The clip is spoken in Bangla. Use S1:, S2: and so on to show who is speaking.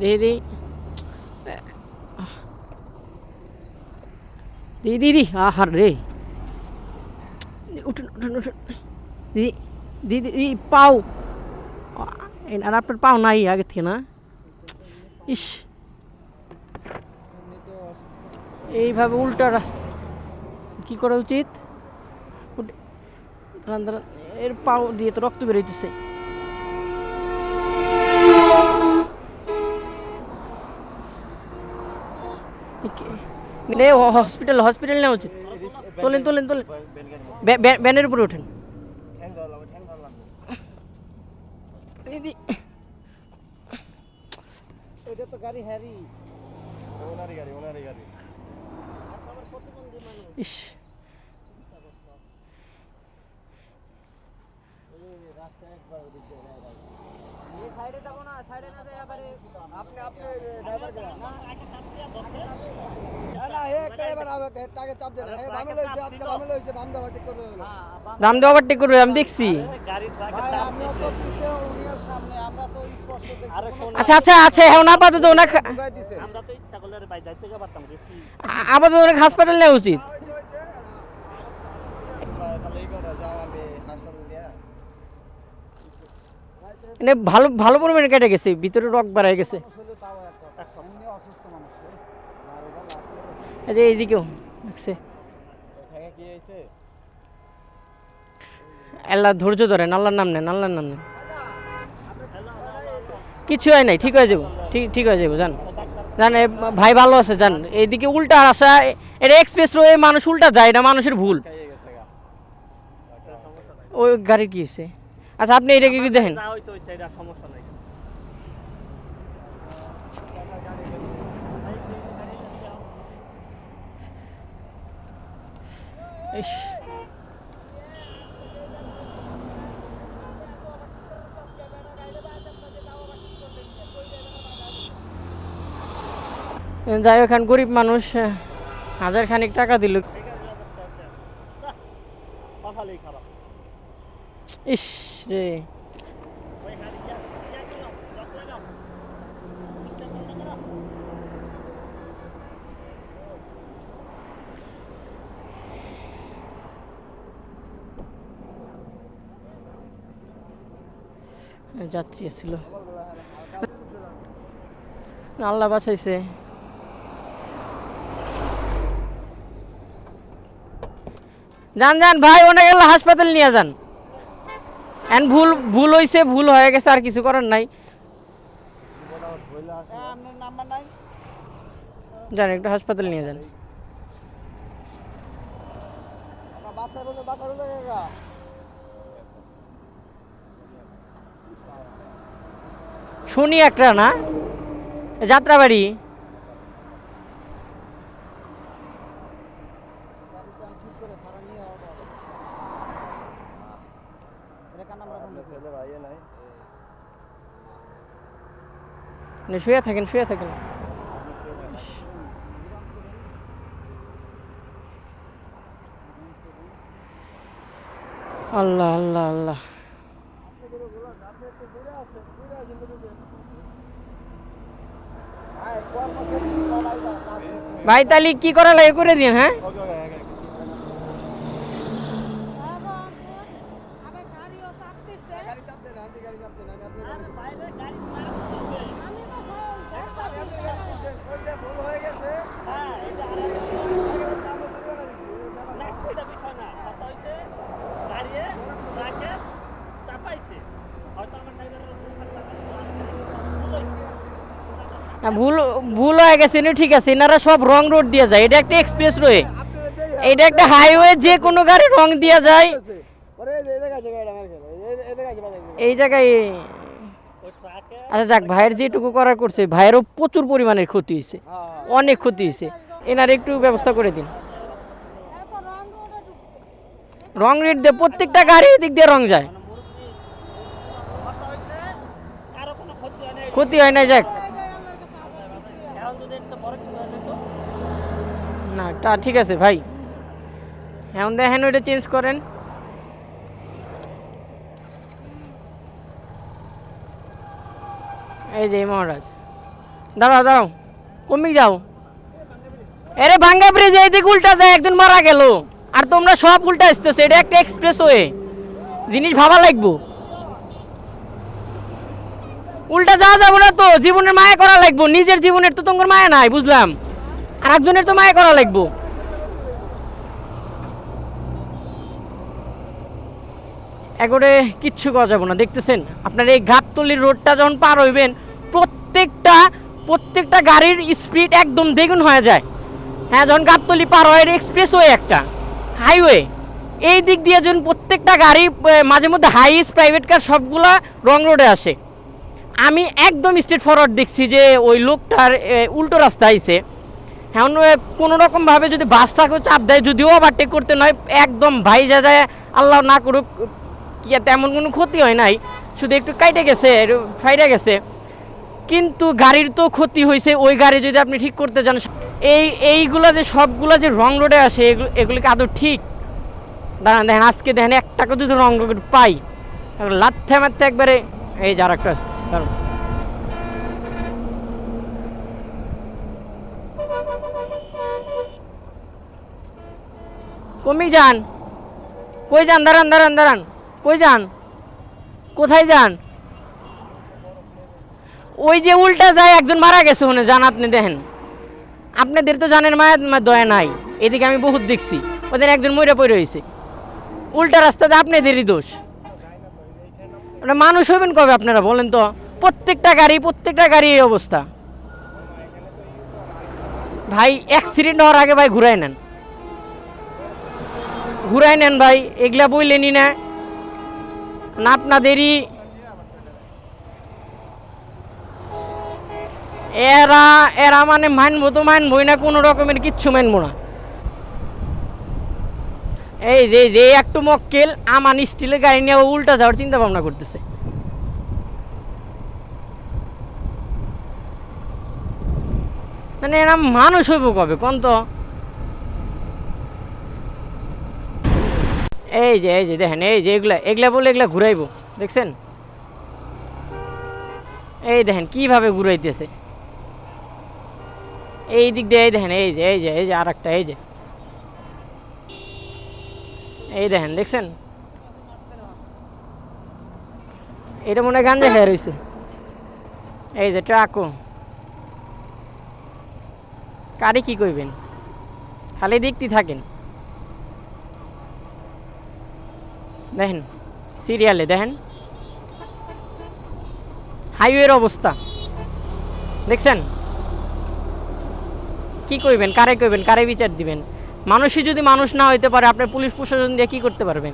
S1: দি দি দি দিদি, আহার রে। উঠুন উঠুন দিদি দিদি দিদি, পাও। আর আপনার পাও নাই আগে থেকে না? ইস। এইভাবে উল্টা কি করা উচিত? এর পাও দিয়ে তো রক্ত বেরোইতেছে। হসপিটাল হসপিটাল নেওয়া উচিত। তোলেন তোলেন তোলেন। ব্যান- ব্যান- ব্যানের উপরে ওঠেন। দিদি।
S2: এটা তো গাড়ি হ্যারি। ওনারই গাড়ি ওনারই গাড়ি।
S1: ইস।
S2: আপনি আপনি ড্রাইভার না একটা এবার টাকে চাপ দেন লইছে আজকে লইছে দাও ঠিক করে
S1: দাম করবে আমি দেখছি।
S2: স্পষ্ট দেখছি। আরে শোন।
S1: আচ্ছা আচ্ছা আচ্ছা এখন আপাতত ওনাকে আপাতত হাসপাতাল নেওয়া উচিত
S2: তাহলে এই করে যাও আমি হাসপাতাল দিয়া
S1: মানে ভালো ভালো পরিমাণে কেটে গেছে, ভিতরে রক বাড়াই গেছে। আল্লাহ ধৈর্য ধরেন, আল্লাহর নাম নেন, আল্লাহর নাম নেন। কিছু হয় নাই, ঠিক হয়ে যাব, ঠিক ঠিক হয়ে যাব জান জান ভাই ভালো আছে জান এইদিকে উল্টা আসা এটা এক্সপ্রেস রয়ে মানুষ উল্টা যায়, এটা মানুষের ভুল। ওই গাড়ির কি হয়েছে? আচ্ছা আপনি এটাকে কি দেখেন?
S3: এটা।
S1: যাই হোক, গরিব মানুষ হাজার খানিক টাকা দিল। ইস। রে যাত্রী ছিল আল্লাহ বাঁচাইছে। যান যান ভাই ওনাকে হাসপাতাল নিয়ে যান। এন ভুল ভুল হয়েছে ভুল হয়ে গেছে, আর কিছু করার নাই। যান, একটু হাসপাতাল নিয়ে যান। শুনি একটা না? যাত্রাবাড়ি
S2: ঠিক করে ভাড়া নিয়ে হবে এটা কার নাম্বার ফোন ছেলে ভাই নাই
S1: না, শুয়ে থাকেন শুয়ে থাকেন। আল্লাহ আল্লাহ আল্লাহ। ভাই তাহলে কি করা লাগে? করে দিন হ্যাঁ
S2: ওকে ওকে গাড়ি চাপ দেন আপনি গাড়ি চাপ দেন আমি আপনি
S3: বাইরে গাড়ি
S2: ওই যে ভুল হয়ে গেছে
S3: হ্যাঁ এটা না সেটা বিষয় না কথা হইছে গাড়িয়ে ট্রাকে চাপাইছে হয়তো আমার ড্রাইভারের
S1: হ্যাঁ, ভুল ভুল হয়ে গেছে ঠিক আছে এনারা সব রং রোড দিয়ে যায়। এটা একটা এক্সপ্রেস রয়ে এটা একটা হাইওয়ে যে কোনো গাড়ি রং দিয়ে যায়।
S2: এই জায়গায়
S1: আচ্ছা যাক ভাইয়ের যেটুকু করার করছে ভাইয়েরও প্রচুর পরিমাণের ক্ষতি হয়েছে।
S2: হ্যাঁ।
S1: অনেক ক্ষতি হয়েছে। এনার একটু ব্যবস্থা করে দিন। রং রেট দিয়ে প্রত্যেকটা গাড়ি এদিক দিয়ে রং যায়।
S3: হয়
S1: ক্ষতি হয় না যাক
S3: এখন যদি একটা বড় কিছু হয়ে যেত
S1: না, তা ঠিক আছে ভাই। এখন দেখেন ওইটা চেঞ্জ করেন। এই যে মহারাজ। দাঁড়াও দাঁড়াও, কমে যাও। আরে ভাঙ্গা ব্রিজে এইদিকে উল্টা যায় একজন মারা গেল। আর তোমরা সব উল্টা আসতেছো, এটা একটা এক্সপ্রেস ওয়ে জিনিস ভাবা লাগবো। উল্টা যাওয়া যাব না তো, জীবনের মায়া করা লাগবো। নিজের জীবনের তো তোমার মায়া নাই, বুঝলাম। আর একজনের তো মায়া করা লাগবো। একবারে কিচ্ছু করা যাব না, দেখতেছেন? আপনার এই ঘাটতলির রোডটা যখন পার হইবেন, প্রত্যেকটা প্রত্যেকটা গাড়ির স্পিড একদম দ্বিগুণ হয়ে যায়। হ্যাঁ যখন গাবতলি পার হয় এক্সপ্রেসওয়ে একটা হাইওয়ে এই দিক দিয়ে যখন প্রত্যেকটা গাড়ি মাঝে মধ্যে হাইস প্রাইভেট কার সবগুলা রং রোডে আসে। আমি একদম স্ট্রেট ফরওয়ার্ড দেখছি যে ওই লোকটার উল্টো রাস্তা আইছে। এখন কোনো রকমভাবে যদি বাসটাকেও চাপ দেয়, যদিও ওভারটেক করতে নয়, একদম ভাই যা যায়, আল্লাহ না করুক তেমন কোনো ক্ষতি হয় নাই। শুধু একটু কাইটে গেছে ফাইডে গেছে। কিন্তু গাড়ির তো ক্ষতি হয়েছে ওই গাড়ি যদি আপনি ঠিক করতে চান এই, এইগুলা যে সবগুলা যে রং রোডে আসে, এগুলো এগুলো কি আদৌ ঠিক? দাঁড়ান, দেখেন, আজকে দেখেন এক টাকা যদি রং রোড পাই। লাথে মারতে একবারে, এই যার একটা দাঁড়ান কমি যান। কই যান? দাঁড়ান দাঁড়ান দাঁড়ান। কই যান? কোথায় যান? ওই যে উল্টা যায়, একজন মারা গেছে ওখানে, যান আপনি দেখেন। আপনাদের তো জানেন মায়া দয়া নাই। এদিকে আমি বহুত দেখছি। ওদের একজন মরে পড়ে রয়েছে। উল্টা রাস্তাতে আপনাদেরই দোষ। মানুষ হবেন কবে আপনারা, বলেন তো? প্রত্যেকটা গাড়ি প্রত্যেকটা গাড়ি এই অবস্থা। ভাই অ্যাক্সিডেন্ট হওয়ার আগে ভাই ঘুরাই নেন। ঘুরাই নেন ভাই, এগুলা বইলেনি না আপনাদেরই এরা এরা মানে মানবো তো মানবই না, কোনো রকমের কিচ্ছু মানবো না। এই যে যে একটু মক্কেল আমান স্টিলের গাড়ি নিয়ে উল্টা যাওয়ার চিন্তা ভাবনা করতেছে। মানে এরা মানুষ হইব কবে, কোন তো? এই যে এই যে, দেখেন, এই যে এগুলা এগুলা বলে এগুলা ঘুরাইবো, দেখছেন? এই দেখেন, কীভাবে ঘুরাইতেছে। এই দিক দিয়ে, এই দেখেন, এই যে এই যে এই যে আর একটা এই যে। এই দেখেন, দেখছেন? এটা মনে গাঞ্জা খেয়ে রয়েছে এই যে, ট্রাকও। কারে কি কইবেন? খালি দেখতে থাকেন। দেখেন, সিরিয়ালে দেখেন। হাইওয়ের অবস্থা। দেখছেন? কি কইবেন, কারে কইবেন, কারে বিচার দিবেন? মানুষই যদি মানুষ না হইতে পারে, আপনার পুলিশ প্রশাসন দিয়ে কি করতে পারবেন?